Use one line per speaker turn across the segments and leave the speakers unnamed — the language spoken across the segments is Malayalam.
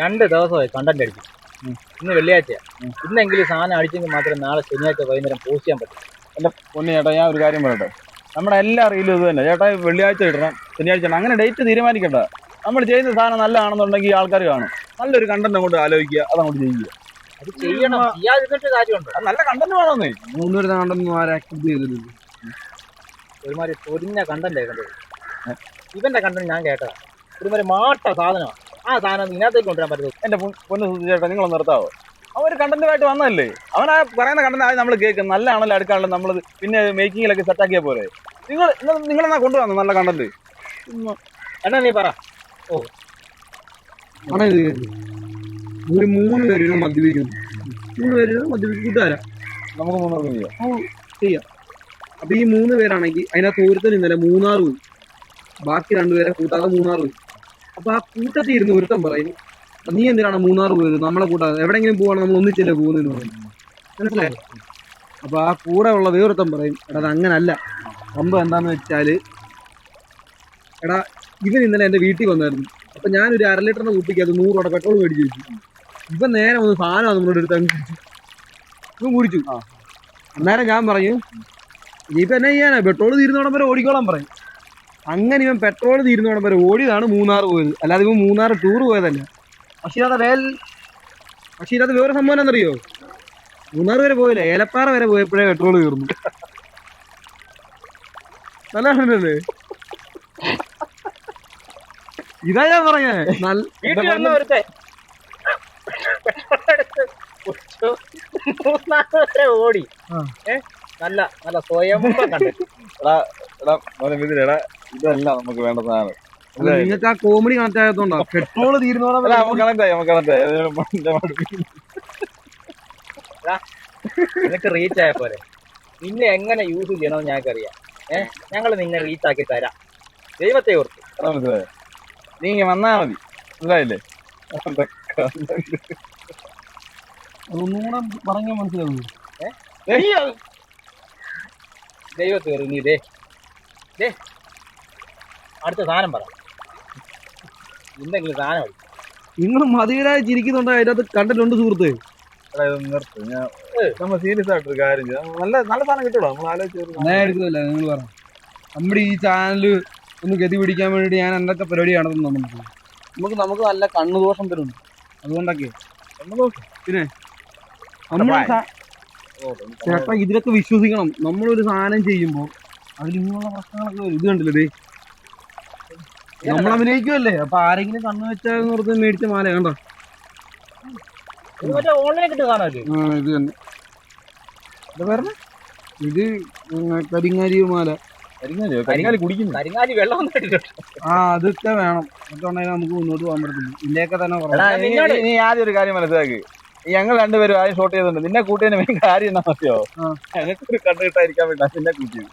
രണ്ട് ദിവസമായി കണ്ടന്റ് അടിക്കും ഇന്ന് വെള്ളിയാഴ്ചയാ. ഇന്നെങ്കിലും സാധനം അടിച്ചെങ്കിൽ മാത്രമേ നാളെ ശനിയാഴ്ച വൈകുന്നേരം പോസ്റ്റ് ചെയ്യാൻ പറ്റും.
എന്റെ പൊന്നു ചേട്ടാ ഞാൻ ഒരു കാര്യം പറയട്ടെ? നമ്മുടെ എല്ലാ റീലും ഇത് തന്നെ. ചേട്ടാ വെള്ളിയാഴ്ച ഇടണം ശനിയാഴ്ച ഇടണം. അങ്ങനെ ഡേറ്റ് തീരുമാനിക്കണ്ട. നമ്മൾ ചെയ്യുന്ന സാധനം നല്ലതാണെന്നുണ്ടെങ്കിൽ ആൾക്കാർ കാണും. നല്ലൊരു കണ്ടന്റ് അങ്ങോട്ട് ആലോചിക്കുക അതങ്ങോട്ട് ചെയ്യുക.
അത് ചെയ്യണം. ചെയ്യാതിരുന്നിട്ട് കാര്യമുണ്ട്.
നല്ല കണ്ടന്റ് വേണമെന്നേ.
മൂന്നൂര് കണ്ടൊന്നും ആരും ആക്സെപ്റ്റ് ചെയ്തില്ല
ഒരുമാതിരി പൊരിഞ്ഞ കണ്ടന്റ് കണ്ടത് ഇവന്റെ കണ്ടന്റ് ഞാൻ കേട്ടതാ. ഒരുമാതിരി മാട്ട സാധനമാണ് ആ സാധനം ഇതിനകത്തേക്ക് കൊണ്ടുവരാൻ പറ്റുന്നത്
എന്റെ പൊന്ന് ചേട്ടാ നിങ്ങൾ നിർത്താവോ? അവർ കണ്ടന്റുമായിട്ട് വന്നതല്ലേ? അവൻ ആ പറയുന്ന കണ്ടന്റ് ആദ്യം നമ്മൾ കേൾക്കും നല്ലതാണല്ലോ അടുക്കാണല്ലോ നമ്മൾ പിന്നെ മേക്കിങ്ങിലൊക്കെ സെറ്റാക്കിയ പോലെ നിങ്ങൾ നിങ്ങളെന്നാ കൊണ്ടുവന്നു നല്ല കണ്ടന്റ്
എന്നാ നീ പറ.
ഒരു മൂന്ന് പേര് മദ്യപിക്കുന്നു മൂന്ന് പേര് മദ്യപിക്കും. കൂട്ടുകാരാ?
നമുക്ക് മുന്നോട്ട് ചെയ്യാം.
അപ്പൊ ഈ മൂന്ന് പേരാണെങ്കിൽ അതിനകത്ത് ഒരുത്തൻ ഇന്നലെ മൂന്നാർ പോയി. ബാക്കി രണ്ടുപേരെ കൂട്ടാതെ മൂന്നാർ പോയി. അപ്പൊ ആ കൂട്ടത്തിൽ ഇരുന്ന് ഒരുത്തം പറയും നീ എന്തിനാണ് മൂന്നാർ പോയത്? നമ്മളെ കൂട്ടാതെ എവിടെങ്കിലും പോവാണ് നമ്മൾ ഒന്നിച്ചല്ലേ പോകുന്നതെന്ന് പറയും. മനസ്സിലായോ? അപ്പൊ ആ കൂടെ ഉള്ള വേറൊരുത്തം പറയും എടാ അത് അങ്ങനല്ല. സംഭവം എന്താന്ന് വെച്ചാൽ എടാ ഇവൻ ഇന്നലെ എന്റെ വീട്ടിൽ വന്നായിരുന്നു. അപ്പൊ ഞാനൊരു അര ലിറ്ററിന്റെ കൂട്ടിക്ക് അത് നൂറ് രൂപ പെട്രോൾ മേടിച്ചു വെച്ചു. ഇവൻ നേരെ ഒന്ന് സാധനം നമ്മളോട് എടുത്ത് കുടിച്ചു. ഇവൻ കുടിച്ചു. അന്നേരം ഞാൻ പറയും ഇനിയിപ്പോ എന്നാ ചെയ്യാനാ? പെട്രോൾ തീരുന്നോടം വരെ ഓടിക്കോളാൻ പറയും. അങ്ങനെ ഇവൻ പെട്രോൾ തീരുന്നോടം വരെ ഓടിയതാണ് മൂന്നാർ പോയത്. അല്ലാതെ ഇവൻ മൂന്നാർ ടൂർ പോയതല്ല. പക്ഷേ അത് വേൽ പക്ഷേ ഇതിനകത്ത് വേറെ സംഭവം എന്താണെന്നറിയോ മൂന്നാർ വരെ പോയില്ല? ഏലപ്പാറ വരെ പോയപ്പോഴേ പെട്രോൾ തീർന്നു. നല്ല ഇതാ ഞാൻ പറഞ്ഞേ. നല്ല.
ഓടി. നല്ല നല്ല സ്വയം കണ്ടന്റ്
ഇതല്ല നമുക്ക് വേണ്ട സാധനം.
നിങ്ങൾക്ക് ആ കോമഡി കണക്ട് ആയതുകൊണ്ടാ? പെട്രോൾ
നിനക്ക് റീച്ച് ആയ പോലെ നിന്നെ എങ്ങനെ യൂസ് ചെയ്യണമെന്ന് ഞങ്ങൾക്കറിയാം. ഏ? ഞങ്ങൾ നിന്നെ റീച്ച് ആക്കി തരാം. ദൈവത്തെ ഓർത്ത്.
മനസ്സിലായോ? നീ ഇങ്ങനെ വന്നാ മതി. മനസ്സിലായില്ലേ?
അതൊന്നും കൂടെ പറഞ്ഞാൽ മനസ്സിലാവും
ദൈവത്തെ ഓർത്ത് നീ ദേ. ദേ. അടുത്ത സാധനം പറ. എന്തെങ്കിലും സാധനം.
നിങ്ങൾ മതിയായി ചിരിക്കുന്നുണ്ടോ? അതിനകത്ത് കണ്ടിട്ടുണ്ട് സുഹൃത്ത്.
നിർത്ത്. ഞാൻ നമ്മൾ സീരിയസ് ആയിട്ടൊരു കാര്യം ചെയ്യാം. നല്ല നല്ല സാധനം കിട്ടൂടാ നമ്മൾ ആലോചിച്ച്
എടുക്കുന്നില്ല നിങ്ങൾ പറ. നമ്മുടെ ഈ ചാനൽ ഒന്ന് ഗതി പിടിക്കാൻ വേണ്ടി ഞാൻ എന്തൊക്കെ പരിപാടി നടത്തുന്നു നമുക്ക്? നമുക്ക് നമുക്ക് നല്ല കണ്ണുദോഷം തരുന്നു അതുകൊണ്ടൊക്കെ. പിന്നെ നമ്മൾ ചേട്ടാ ഇതിലൊക്കെ വിശ്വസിക്കണം. നമ്മളൊരു സാധനം ചെയ്യുമ്പോൾ അതിൽ ഇങ്ങനെയുള്ള പ്രശ്നങ്ങളൊക്കെ വരും. ഇത് കണ്ടില്ലേ ദേ? നമ്മൾ അഭിനയിക്കുമല്ലേ അപ്പൊ ആരെങ്കിലും കണ്ണു വെച്ചാൽ നിർത്തി മേടിച്ച മാല കണ്ടോ?
ഇത്.
തന്നെ. പറഞ്ഞ ഇത് കരിങ്ങാരി മാല ആ അതൊക്കെ വേണം. നമുക്ക് മുന്നോട്ട് പോകാൻ പറ്റത്തില്ല. ഇതിന്റെയൊക്കെ തന്നെ
നീ- ആദ്യം ഒരു കാര്യം മനസ്സിലാക്കി. ഞങ്ങൾ രണ്ടുപേരും ആദ്യം ഷോട്ട് ചെയ്തിട്ടുണ്ട് നിന്നെ കൂട്ടിയതിന് മെയിൻ കാര്യം എന്നാ മതിയോ
കണ്ടിട്ടായിരിക്കാൻ
ഞങ്ങൾക്ക് ഒരു വേണ്ടി നിന്നെ കൂട്ടിയത്.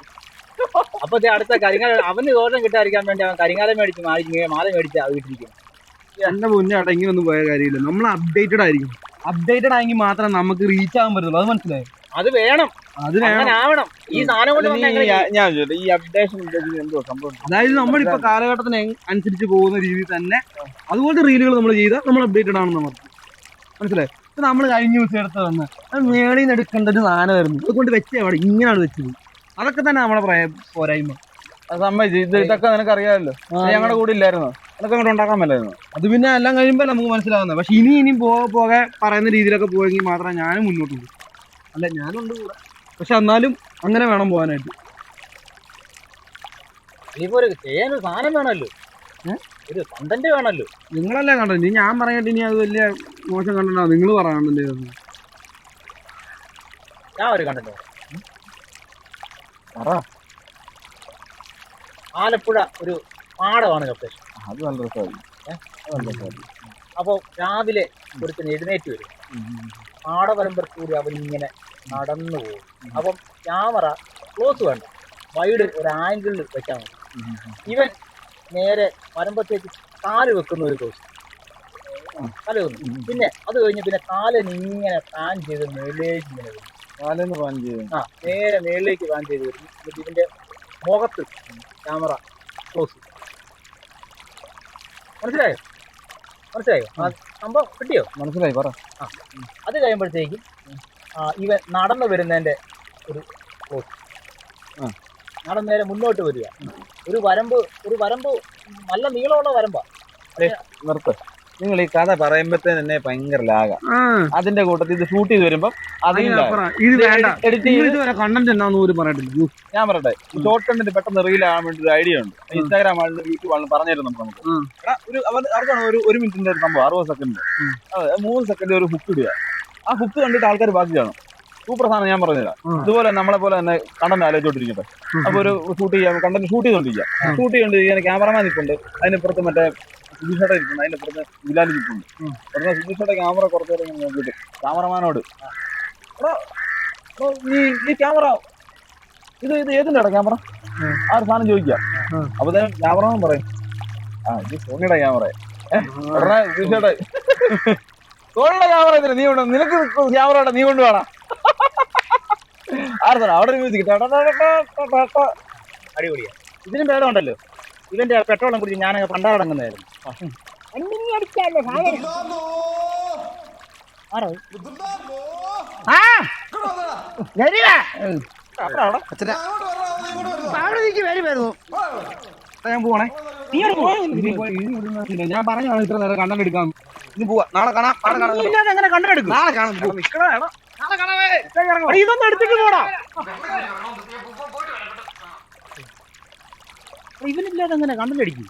അപ്പൊ ദേ അടുത്ത കരിങ്ങാല അവന് ദോഷം കിട്ടാതിരിക്കാൻ വേണ്ടി അവൻ കരിങ്ങാല മേടിച്ച് മാറി മാല മേടിച്ച് അത് വീട്ടിരിക്കും
എന്റെ മുന്നേ അടങ്ങി ഇങ്ങനൊന്നും പോയ കാര്യമില്ല. നമ്മൾ അപ്ഡേറ്റഡ് ആയിരിക്കും. അപ്ഡേറ്റഡ് ആയെങ്കിൽ മാത്രം നമുക്ക് റീച്ച് ആകാൻ പറ്റുള്ളൂ അത് മനസ്സിലായി?
അത് വേണം.
അത് വേണം.
ആവണം ഈ സാധനം കൊണ്ട്
ഞാൻ- ഞാൻ ഈ അപ്ഡേഷൻ എന്തോ സംഭവം
അതായത് നമ്മളിപ്പോ കാലഘട്ടത്തിന് അനുസരിച്ച് പോകുന്ന രീതിയിൽ തന്നെ അതുപോലത്തെ റീലുകൾ നമ്മൾ ചെയ്താൽ നമ്മൾ അപ്ഡേറ്റഡ് ആണെന്ന് പറഞ്ഞു മനസ്സിലായി? ഇപ്പൊ നമ്മൾ കഴിഞ്ഞ ദിവസം എടുത്ത് വന്ന് മേളിന്ന് മേളിൽ നിന്ന് എടുക്കേണ്ട ഒരു സാധനമായിരുന്നു അതുകൊണ്ട് വെച്ചേ അവിടെ. ഇങ്ങനെയാണ് വെച്ചത്. അതൊക്കെ തന്നെ നമ്മളെ പ്രയ- പോരായ്മ.
സമ്മതിച്ചു ഇത് ഇതൊക്കെ നിനക്ക് അറിയാമല്ലോ. ഞങ്ങളുടെ കൂടെ ഇല്ലായിരുന്നു? അതൊക്കെ അങ്ങോട്ട് ഉണ്ടാക്കാൻ പറ്റായിരുന്നു
അത് പിന്നെ എല്ലാം കഴിയുമ്പോൾ നമുക്ക് മനസ്സിലാവുന്നത് പക്ഷെ ഇനി ഇനി പോകെ പോകെ പറയുന്ന രീതിയിലൊക്കെ പോയെങ്കിൽ മാത്രമേ ഞാനും മുന്നോട്ട് പോകും. അല്ല ഞാനുണ്ട് കൂടെ. പക്ഷെ എന്നാലും അങ്ങനെ വേണം പോകാനായിട്ട്.
ചെയ്യാനൊരു സാധനം വേണമല്ലോ? ഒരു കണ്ടന്റ് വേണമല്ലോ.
നിങ്ങളല്ലേ കണ്ടത്? ഇനി ഞാൻ പറഞ്ഞിട്ട് ഇനി അത് വലിയ മോശം കണ്ടോ നിങ്ങൾ പറയാൻ
ഞാൻ ഒരു കണ്ടന്റ്. ആലപ്പുഴ ഒരു പാടമാണ് ലൊക്കേഷൻ
അത് നല്ല രസമായി
അപ്പോൾ രാവിലെ ഒരുത്തിന് എഴുന്നേറ്റ് വരും. പാടവരമ്പർ കൂടി അവൻ ഇങ്ങനെ നടന്നു പോകും. അപ്പം ക്യാമറ ക്ലോസ് വേണ്ട. വൈഡ് ഒരു ആംഗിളിൽ വെക്കാൻ മതി. ഇവൻ നേരെ വരുമ്പത്തേക്ക് കാൽ വെക്കുന്ന ഒരു കോഴ്സ് കാൽ വെക്കുന്നു പിന്നെ അത് കഴിഞ്ഞ് പിന്നെ കാലിന് ഇങ്ങനെ പാൻ ചെയ്ത് മേളിലേക്ക് ഇങ്ങനെ വരും.
കാലെന്ന് പാൻ ചെയ്യും
ആ നേരെ മേളിലേക്ക് പാൻ ചെയ്ത് വരുന്നു എന്നിട്ട് ഇതിന്റെ മുഖത്ത് ക്യാമറ ക്ലോസ് മനസ്സിലായോ? മനസ്സിലായോ? ആ സംഭവം കിട്ടിയോ?
മനസ്സിലായി പറ.
അത് കഴിയുമ്പോഴത്തേക്കും ഇവ ഇവൻ നടന്നു വരുന്നതിന്റെ ഒരു ക്ലോസ്
ആ.
നടന്നു നേരെ മുന്നോട്ട് വരിക. ഒരു വരമ്പ് ഒരു വരമ്പ് നല്ല നീളമുള്ള വരമ്പാ.
നിർത്ത്. നിങ്ങൾ ഈ കഥ പറയുമ്പോഴത്തേന് തന്നെ ഭയങ്കര ലാഗ. അതിന്റെ കൂട്ടത്തിൽ ഇത് ഷൂട്ട് ചെയ്ത് വരുമ്പോ
കണ്ടന്റ് പോലും.
ഞാൻ പറയട്ടെ. ഷോർട്ട് കണ്ടിട്ട് പെട്ടെന്ന് റീൽ ആവാൻ വേണ്ടി ഒരു ഐഡിയ ഉണ്ട് ഇൻസ്റ്റാഗ്രാം ആളുടെ യൂട്യൂബ് ആണ് പറഞ്ഞിരുന്നു നമുക്ക്. ഒരു അവർ- അവർക്കാണ് ഒരു ഒരു മിനിറ്റിന്റെ ഒരു സംഭവം അറുപത് സെക്കൻഡ് അതെ മൂന്ന് സെക്കൻഡ് ഒരു ഹുക്ക് ഇടുക. ആ ഹുക്ക് കണ്ടിട്ട് ആൾക്കാർ ബാക്കി കാണും. സൂപ്പർ സാധനം ഞാൻ പറഞ്ഞുതരാം. ഇതുപോലെ നമ്മളെ പോലെ തന്നെ കണ്ടന്റ് ആലോചിച്ചോണ്ടിരിക്കട്ടെ. അപ്പൊ ഒരു ഷൂട്ട് ചെയ്യാം കണ്ടന്റ് ഷൂട്ട് ചെയ്തോണ്ടിരിക്കുക ഷൂട്ട് ചെയ്തോണ്ടിരിക്കാൻ ക്യാമറമാൻ നിൽപ്പുണ്ട് അതിനപ്പുറത്ത് മറ്റേ സുധീഷയുടെ ഇരിക്കുന്നു അതിന്റെ പുറത്ത് നിൽപ്പുണ്ട്
നിൽക്കുന്നു
ഉടനെ ക്യാമറ കുറച്ചു നേരം ഇങ്ങനെ നോക്കിയിട്ട് ക്യാമറമാനോട് എടാ, എടാ, നീ ഈ ക്യാമറ ഇത് ഇത് ഏതിന്റെ ക്യാമറ. ആ ഒരു സാധനം ചോദിക്കാം
ഉം.
അപ്പൊ ക്യാമറമാൻ പറയും. ആ ഇത് സോണിയുടെ ക്യാമറ. ഉടനെ സുധീഷയുടെ സോണിയുടെ ക്യാമറ ഇതിന് നീ കൊണ്ട് നിനക്ക് ക്യാമറ നീ കൊണ്ട് വേണം. സാധനം അവിടെ ഒരു മ്യൂസിക്.
അടിപൊളിയാ. ഇതിനും ഭേദമുണ്ടല്ലോ ഇവന്റെ പെട്രോളും കുടിച്ച് ഞാൻ പണ്ടാടങ്ങുന്നതായിരുന്നു.
ഞാൻ പോണേ ഞാൻ പറഞ്ഞാണ് ഇത്ര നേരം കണ്ണെടുക്കാം ഇനി പോവാ. നാളെ കാണാം.
എങ്ങനെ കണ്ടെടുക്കും
നാളെ കാണാം.
ഇതൊന്നും എടുത്തിട്ട് പോടാ. ഇവനില്ലാതെ എങ്ങനെ കണ്ടനടിക്കും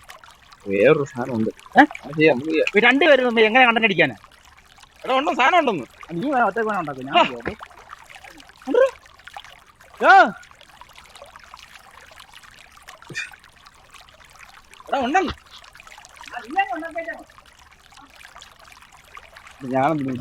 വേറൊരു സാധനമുണ്ട്.
രണ്ടുപേരും തമ്മിൽ എങ്ങനെ കണ്ടനടിക്കാനാ
എടാ ഉണ്ടോ? സാധനം ഉണ്ടെന്ന്
നീ ഒറ്റ ഉണ്ടാക്കും ഞാൻ.
എടാ ഉണ്ടെന്ന്. ഞാനെന്തിനാ